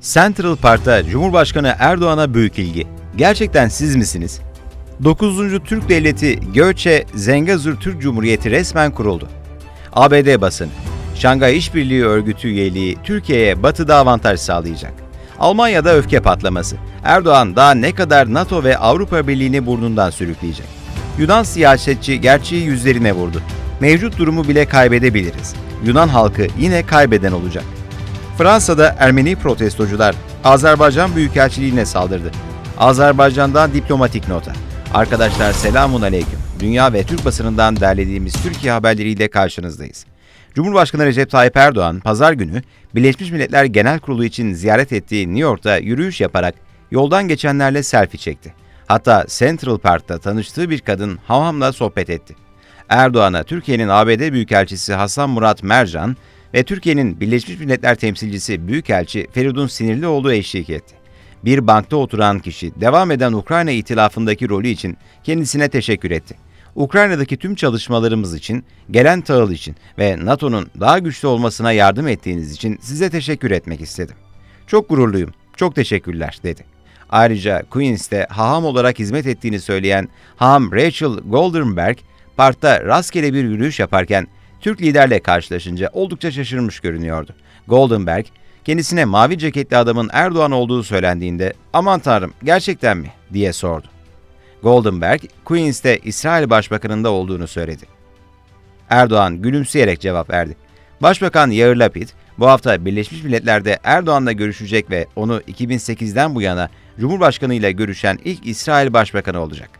Central Park'ta Cumhurbaşkanı Erdoğan'a büyük ilgi. Gerçekten siz misiniz? 9. Türk Devleti Göçe Zengezur Türk Cumhuriyeti resmen kuruldu. ABD basını Şangay İşbirliği Örgütü üyeliği Türkiye'ye batıda avantaj sağlayacak. Almanya'da öfke patlaması. Erdoğan daha ne kadar NATO ve Avrupa Birliği'ni burnundan sürükleyecek. Yunan siyasetçi gerçeği yüzlerine vurdu. Mevcut durumu bile kaybedebiliriz. Yunan halkı yine kaybeden olacak. Fransa'da Ermeni protestocular Azerbaycan Büyükelçiliğine saldırdı. Azerbaycan'dan diplomatik nota. Arkadaşlar selamun aleyküm. Dünya ve Türk basınından derlediğimiz Türkiye haberleriyle karşınızdayız. Cumhurbaşkanı Recep Tayyip Erdoğan pazar günü Birleşmiş Milletler Genel Kurulu için ziyaret ettiği New York'ta yürüyüş yaparak yoldan geçenlerle selfie çekti. Hatta Central Park'ta tanıştığı bir kadın Havam'la sohbet etti. Erdoğan'a Türkiye'nin ABD Büyükelçisi Hasan Murat Mercan ve Türkiye'nin Birleşmiş Milletler Temsilcisi Büyükelçi Feridun Sinirlioğlu eşlik etti. Bir bankta oturan kişi devam eden Ukrayna itilafındaki rolü için kendisine teşekkür etti. Ukrayna'daki tüm çalışmalarımız için, gelen tahıl için ve NATO'nun daha güçlü olmasına yardım ettiğiniz için size teşekkür etmek istedim. Çok gururluyum, çok teşekkürler dedi. Ayrıca Queens'te haham olarak hizmet ettiğini söyleyen haham Rachel Goldenberg, parkta rastgele bir yürüyüş yaparken Türk liderle karşılaşınca oldukça şaşırmış görünüyordu. Goldenberg, kendisine mavi ceketli adamın Erdoğan olduğu söylendiğinde aman tanrım gerçekten mi diye sordu. Goldenberg, Queens'te İsrail Başbakanı'nda olduğunu söyledi. Erdoğan gülümseyerek cevap verdi. Başbakan Yair Lapid, bu hafta Birleşmiş Milletler'de Erdoğan'la görüşecek ve onu 2008'den bu yana Cumhurbaşkanı ile görüşen ilk İsrail Başbakanı olacak.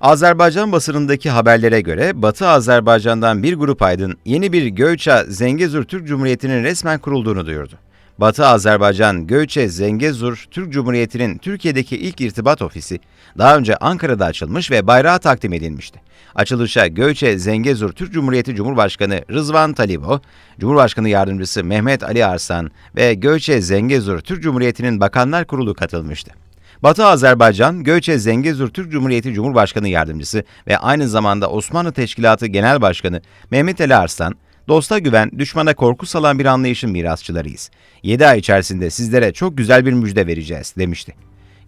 Azerbaycan basınındaki haberlere göre Batı Azerbaycan'dan bir grup aydın yeni bir Göçe Zengezur Türk Cumhuriyeti'nin resmen kurulduğunu duyurdu. Batı Azerbaycan Göçe Zengezur Türk Cumhuriyeti'nin Türkiye'deki ilk irtibat ofisi daha önce Ankara'da açılmış ve bayrağı takdim edilmişti. Açılışa Göçe Zengezur Türk Cumhuriyeti Cumhurbaşkanı Rızvan Talibo, Cumhurbaşkanı Yardımcısı Mehmet Ali Arslan ve Göçe Zengezur Türk Cumhuriyeti'nin Bakanlar Kurulu katılmıştı. Batı Azerbaycan, Göçe Zengezur Türk Cumhuriyeti Cumhurbaşkanı Yardımcısı ve aynı zamanda Osmanlı Teşkilatı Genel Başkanı Mehmet Ali Arslan, dosta güven, düşmana korku salan bir anlayışın mirasçılarıyız. 7 ay içerisinde sizlere çok güzel bir müjde vereceğiz, demişti.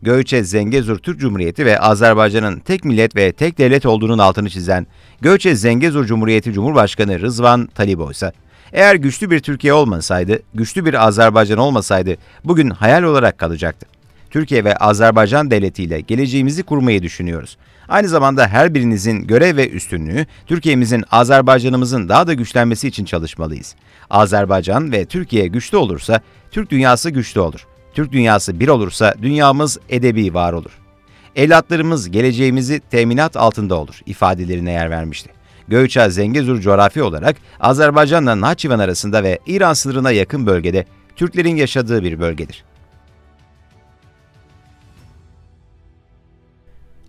Göçe Zengezur Türk Cumhuriyeti ve Azerbaycan'ın tek millet ve tek devlet olduğunun altını çizen Göçe Zengezur Cumhuriyeti Cumhurbaşkanı Rızvan Talibo ise, eğer güçlü bir Türkiye olmasaydı, güçlü bir Azerbaycan olmasaydı bugün hayal olarak kalacaktı. Türkiye ve Azerbaycan devletiyle geleceğimizi kurmayı düşünüyoruz. Aynı zamanda her birinizin görev ve üstünlüğü, Türkiye'mizin, Azerbaycan'ımızın daha da güçlenmesi için çalışmalıyız. Azerbaycan ve Türkiye güçlü olursa, Türk dünyası güçlü olur. Türk dünyası bir olursa dünyamız edebi var olur. Evlatlarımız geleceğimizi teminat altında olur ifadelerine yer vermişti. Göğüçe Zengezur coğrafi olarak Azerbaycan'la Nahçıvan arasında ve İran sınırına yakın bölgede Türklerin yaşadığı bir bölgedir.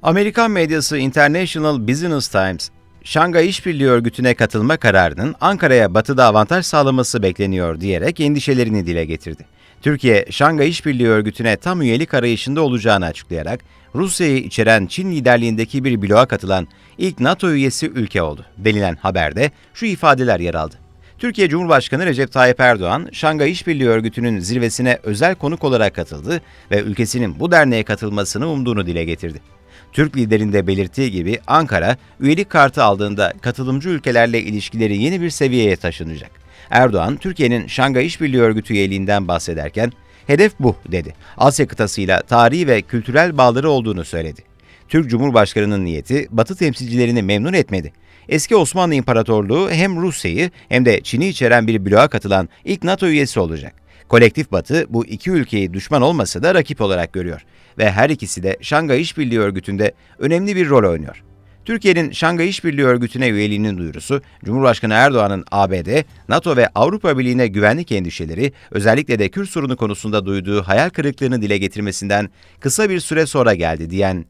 Amerikan medyası International Business Times, Şangay İşbirliği Örgütü'ne katılma kararının Ankara'ya batıda avantaj sağlaması bekleniyor diyerek endişelerini dile getirdi. Türkiye, Şangay İşbirliği Örgütü'ne tam üyelik arayışında olacağını açıklayarak, Rusya'yı içeren Çin liderliğindeki bir bloğa katılan ilk NATO üyesi ülke oldu. Denilen haberde şu ifadeler yer aldı. Türkiye Cumhurbaşkanı Recep Tayyip Erdoğan, Şangay İşbirliği Örgütü'nün zirvesine özel konuk olarak katıldı ve ülkesinin bu derneğe katılmasını umduğunu dile getirdi. Türk liderinde belirttiği gibi Ankara, üyelik kartı aldığında katılımcı ülkelerle ilişkileri yeni bir seviyeye taşınacak. Erdoğan, Türkiye'nin Şangay İşbirliği Örgütü üyeliğinden bahsederken, hedef bu dedi. Asya kıtasıyla tarihi ve kültürel bağları olduğunu söyledi. Türk Cumhurbaşkanı'nın niyeti Batı temsilcilerini memnun etmedi. Eski Osmanlı İmparatorluğu hem Rusya'yı hem de Çin'i içeren bir bloğa katılan ilk NATO üyesi olacak. Kolektif Batı bu iki ülkeyi düşman olmasa da rakip olarak görüyor ve her ikisi de Şangay İşbirliği Örgütü'nde önemli bir rol oynuyor. Türkiye'nin Şangay İşbirliği Örgütü'ne üyeliğinin duyurusu, Cumhurbaşkanı Erdoğan'ın ABD, NATO ve Avrupa Birliği'ne güvenlik endişeleri, özellikle de Kürt sorunu konusunda duyduğu hayal kırıklığını dile getirmesinden kısa bir süre sonra geldi diyen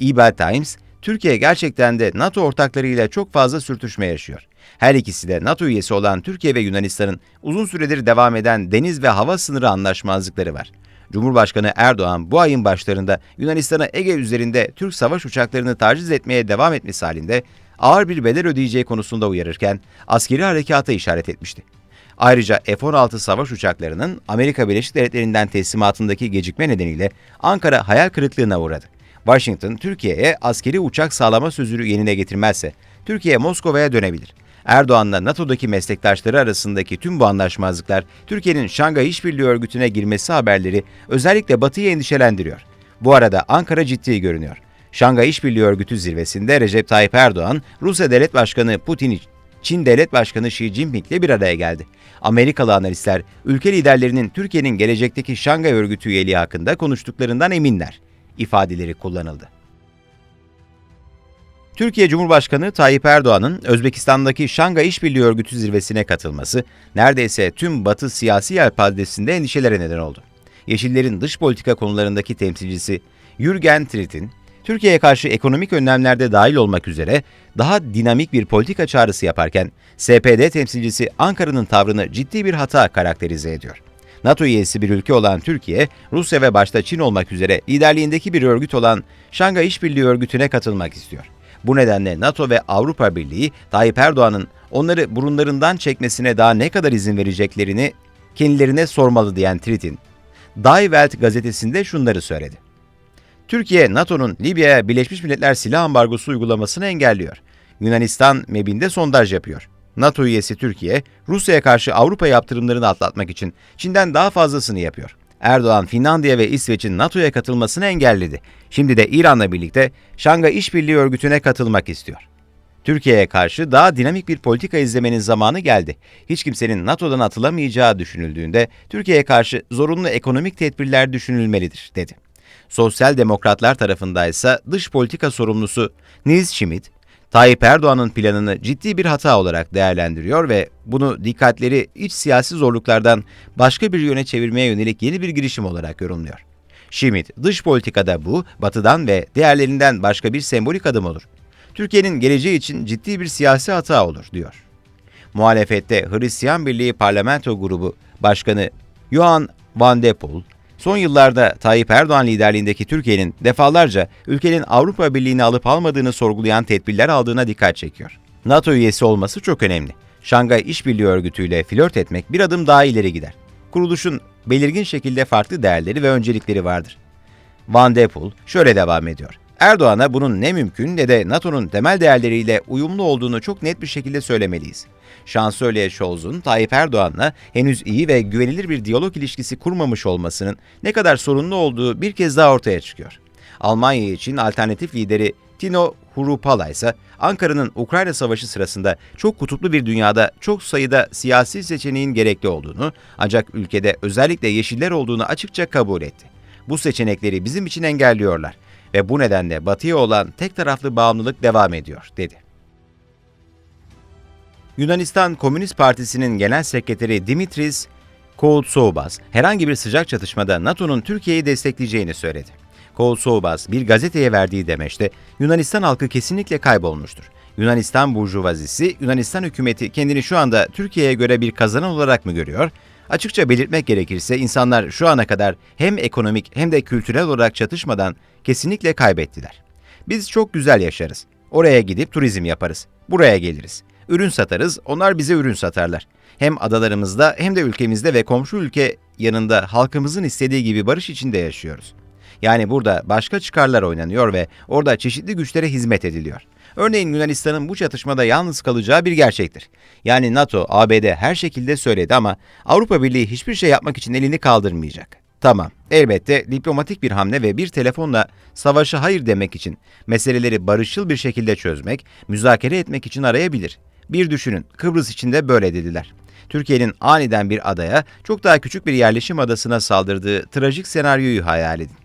İBA Times, Türkiye gerçekten de NATO ortaklarıyla çok fazla sürtüşme yaşıyor. Her ikisi de NATO üyesi olan Türkiye ve Yunanistan'ın uzun süredir devam eden deniz ve hava sınırı anlaşmazlıkları var. Cumhurbaşkanı Erdoğan bu ayın başlarında Yunanistan'a Ege üzerinde Türk savaş uçaklarını taciz etmeye devam etmesi halinde ağır bir bedel ödeyeceği konusunda uyarırken askeri harekata işaret etmişti. Ayrıca F-16 savaş uçaklarının Amerika Birleşik Devletleri'nden teslimatındaki gecikme nedeniyle Ankara hayal kırıklığına uğradı. Washington, Türkiye'ye askeri uçak sağlama sözünü yenine getirmezse Türkiye Moskova'ya dönebilir. Erdoğan'la NATO'daki meslektaşları arasındaki tüm bu anlaşmazlıklar Türkiye'nin Şangay İşbirliği Örgütü'ne girmesi haberleri özellikle Batı'yı endişelendiriyor. Bu arada Ankara ciddi görünüyor. Şangay İşbirliği Örgütü zirvesinde Recep Tayyip Erdoğan, Rusya Devlet Başkanı Putin, Çin Devlet Başkanı Xi Jinping ile bir araya geldi. Amerikalı analistler, ülke liderlerinin Türkiye'nin gelecekteki Şangay Örgütü üyeliği hakkında konuştuklarından eminler ifadeleri kullanıldı. Türkiye Cumhurbaşkanı Tayyip Erdoğan'ın Özbekistan'daki Şangay İşbirliği Örgütü zirvesine katılması neredeyse tüm Batı siyasi yelpazesinde endişelere neden oldu. Yeşillerin dış politika konularındaki temsilcisi Jürgen Trit'in Türkiye'ye karşı ekonomik önlemlerde dahil olmak üzere daha dinamik bir politika çağrısı yaparken SPD temsilcisi Ankara'nın tavrını ciddi bir hata karakterize ediyor. NATO üyesi bir ülke olan Türkiye, Rusya ve başta Çin olmak üzere liderliğindeki bir örgüt olan Şangay İşbirliği Örgütü'ne katılmak istiyor. Bu nedenle NATO ve Avrupa Birliği Tayyip Erdoğan'ın onları burunlarından çekmesine daha ne kadar izin vereceklerini kendilerine sormalı diyen Tritin, Die Welt gazetesinde şunları söyledi. Türkiye, NATO'nun Libya'ya Birleşmiş Milletler silah ambargosu uygulamasını engelliyor. Yunanistan MEB'inde sondaj yapıyor. NATO üyesi Türkiye, Rusya'ya karşı Avrupa yaptırımlarını atlatmak için Çin'den daha fazlasını yapıyor. Erdoğan, Finlandiya ve İsveç'in NATO'ya katılmasını engelledi. Şimdi de İran'la birlikte Şangay İşbirliği Örgütü'ne katılmak istiyor. Türkiye'ye karşı daha dinamik bir politika izlemenin zamanı geldi. Hiç kimsenin NATO'dan atılamayacağı düşünüldüğünde Türkiye'ye karşı zorunlu ekonomik tedbirler düşünülmelidir, dedi. Sosyal Demokratlar tarafında ise dış politika sorumlusu Nils Schmidt, Tayyip Erdoğan'ın planını ciddi bir hata olarak değerlendiriyor ve bunu dikkatleri iç siyasi zorluklardan başka bir yöne çevirmeye yönelik yeni bir girişim olarak yorumluyor. Schmidt, dış politikada bu, batıdan ve değerlerinden başka bir sembolik adım olur. Türkiye'nin geleceği için ciddi bir siyasi hata olur, diyor. Muhalefette Hristiyan Birliği Parlamento Grubu Başkanı Johan Van de Poel, Son yıllarda Tayyip Erdoğan liderliğindeki Türkiye'nin defalarca ülkenin Avrupa Birliği'ni alıp almadığını sorgulayan tedbirler aldığına dikkat çekiyor. NATO üyesi olması çok önemli. Şangay İşbirliği Örgütü ile flört etmek bir adım daha ileri gider. Kuruluşun belirgin şekilde farklı değerleri ve öncelikleri vardır. Van de Poel şöyle devam ediyor. Erdoğan'a bunun ne mümkün ne de NATO'nun temel değerleriyle uyumlu olduğunu çok net bir şekilde söylemeliyiz. Şansölye Scholz'un Tayyip Erdoğan'la henüz iyi ve güvenilir bir diyalog ilişkisi kurmamış olmasının ne kadar sorunlu olduğu bir kez daha ortaya çıkıyor. Almanya için alternatif lideri Tino Hurupala ise Ankara'nın Ukrayna Savaşı sırasında çok kutuplu bir dünyada çok sayıda siyasi seçeneğin gerekli olduğunu ancak ülkede özellikle yeşiller olduğunu açıkça kabul etti. Bu seçenekleri bizim için engelliyorlar ve bu nedenle batıya olan tek taraflı bağımlılık devam ediyor, dedi. Yunanistan Komünist Partisi'nin genel sekreteri Dimitris Koutsoubas herhangi bir sıcak çatışmada NATO'nun Türkiye'yi destekleyeceğini söyledi. Koutsoubas bir gazeteye verdiği demeçte Yunanistan halkı kesinlikle kaybolmuştur. Yunanistan burjuvazisi, Yunanistan hükümeti kendini şu anda Türkiye'ye göre bir kazanan olarak mı görüyor? Açıkça belirtmek gerekirse insanlar şu ana kadar hem ekonomik hem de kültürel olarak çatışmadan kesinlikle kaybettiler. Biz çok güzel yaşarız. Oraya gidip turizm yaparız. Buraya geliriz. Ürün satarız, onlar bize ürün satarlar. Hem adalarımızda hem de ülkemizde ve komşu ülke yanında halkımızın istediği gibi barış içinde yaşıyoruz. Yani burada başka çıkarlar oynanıyor ve orada çeşitli güçlere hizmet ediliyor. Örneğin Yunanistan'ın bu çatışmada yalnız kalacağı bir gerçektir. Yani NATO, ABD her şekilde söyledi ama Avrupa Birliği hiçbir şey yapmak için elini kaldırmayacak. Tamam, elbette diplomatik bir hamle ve bir telefonla savaşa hayır demek için meseleleri barışçıl bir şekilde çözmek, müzakere etmek için arayabilir. Bir düşünün, Kıbrıs için de böyle dediler. Türkiye'nin aniden bir adaya, çok daha küçük bir yerleşim adasına saldırdığı trajik senaryoyu hayal edin.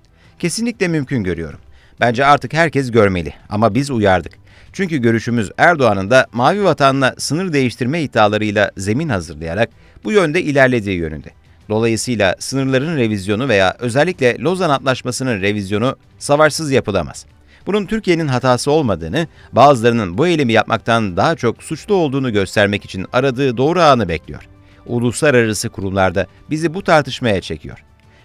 Kesinlikle mümkün görüyorum. Bence artık herkes görmeli ama biz uyardık. Çünkü görüşümüz Erdoğan'ın da Mavi Vatan'la sınır değiştirme iddialarıyla zemin hazırlayarak bu yönde ilerlediği yönünde. Dolayısıyla sınırların revizyonu veya özellikle Lozan Antlaşması'nın revizyonu savaşsız yapılamaz. Bunun Türkiye'nin hatası olmadığını, bazılarının bu eylemi yapmaktan daha çok suçlu olduğunu göstermek için aradığı doğru anı bekliyor. Uluslararası kurumlarda bizi bu tartışmaya çekiyor.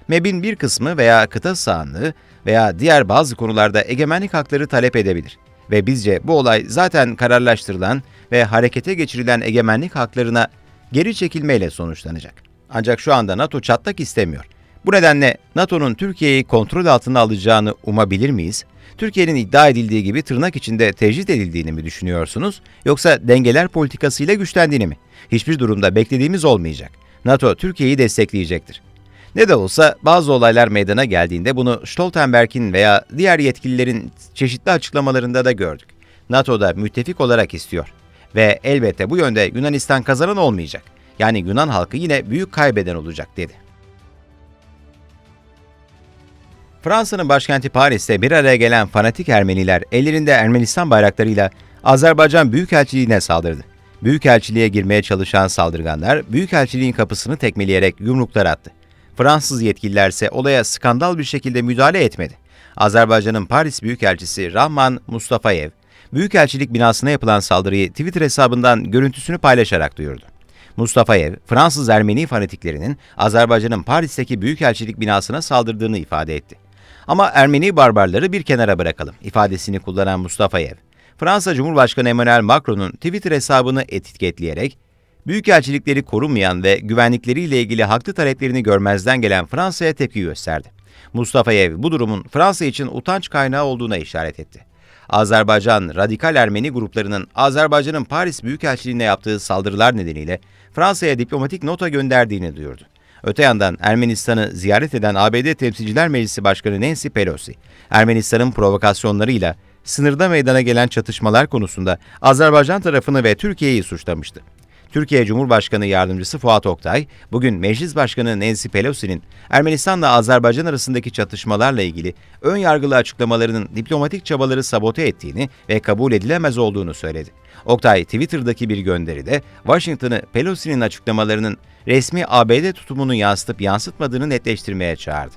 MEB'in bir kısmı veya kıta sahanlığı veya diğer bazı konularda egemenlik hakları talep edebilir. Ve bizce bu olay zaten kararlaştırılan ve harekete geçirilen egemenlik haklarına geri çekilmeyle sonuçlanacak. Ancak şu anda NATO çatlak istemiyor. Bu nedenle NATO'nun Türkiye'yi kontrol altına alacağını umabilir miyiz? Türkiye'nin iddia edildiği gibi tırnak içinde tecrit edildiğini mi düşünüyorsunuz? Yoksa dengeler politikasıyla güçlendiğini mi? Hiçbir durumda beklediğimiz olmayacak. NATO Türkiye'yi destekleyecektir. Ne de olsa bazı olaylar meydana geldiğinde bunu Stoltenberg'in veya diğer yetkililerin çeşitli açıklamalarında da gördük. NATO'da müttefik olarak istiyor. Ve elbette bu yönde Yunanistan kazanan olmayacak. Yani Yunan halkı yine büyük kaybeden olacak dedi. Fransa'nın başkenti Paris'te bir araya gelen fanatik Ermeniler ellerinde Ermenistan bayraklarıyla Azerbaycan Büyükelçiliğine saldırdı. Büyükelçiliğe girmeye çalışan saldırganlar Büyükelçiliğin kapısını tekmeleyerek yumruklar attı. Fransız yetkililer ise olaya skandal bir şekilde müdahale etmedi. Azerbaycan'ın Paris Büyükelçisi Rahman Mustafayev, Büyükelçilik binasına yapılan saldırıyı Twitter hesabından görüntüsünü paylaşarak duyurdu. Mustafayev, Fransız Ermeni fanatiklerinin Azerbaycan'ın Paris'teki Büyükelçilik binasına saldırdığını ifade etti. Ama Ermeni barbarları bir kenara bırakalım ifadesini kullanan Mustafayev, Fransa Cumhurbaşkanı Emmanuel Macron'un Twitter hesabını etiketleyerek, Büyükelçilikleri korunmayan ve güvenlikleriyle ilgili haklı taleplerini görmezden gelen Fransa'ya tepki gösterdi. Mustafayev bu durumun Fransa için utanç kaynağı olduğuna işaret etti. Azerbaycan radikal Ermeni gruplarının Azerbaycan'ın Paris Büyükelçiliğine yaptığı saldırılar nedeniyle Fransa'ya diplomatik nota gönderdiğini duyurdu. Öte yandan Ermenistan'ı ziyaret eden ABD Temsilciler Meclisi Başkanı Nancy Pelosi, Ermenistan'ın provokasyonlarıyla sınırda meydana gelen çatışmalar konusunda Azerbaycan tarafını ve Türkiye'yi suçlamıştı. Türkiye Cumhurbaşkanı Yardımcısı Fuat Oktay, bugün Meclis Başkanı Nancy Pelosi'nin Ermenistan'la Azerbaycan arasındaki çatışmalarla ilgili ön yargılı açıklamalarının diplomatik çabaları sabote ettiğini ve kabul edilemez olduğunu söyledi. Oktay, Twitter'daki bir gönderide Washington'ı Pelosi'nin açıklamalarının resmi ABD tutumunu yansıtıp yansıtmadığını netleştirmeye çağırdı.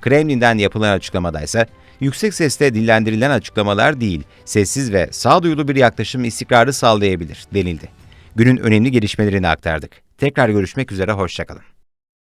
Kremlin'den yapılan açıklamada ise yüksek sesle dillendirilen açıklamalar değil, sessiz ve sağduyulu bir yaklaşım istikrarı sağlayabilir denildi. Günün önemli gelişmelerini aktardık. Tekrar görüşmek üzere, hoşçakalın.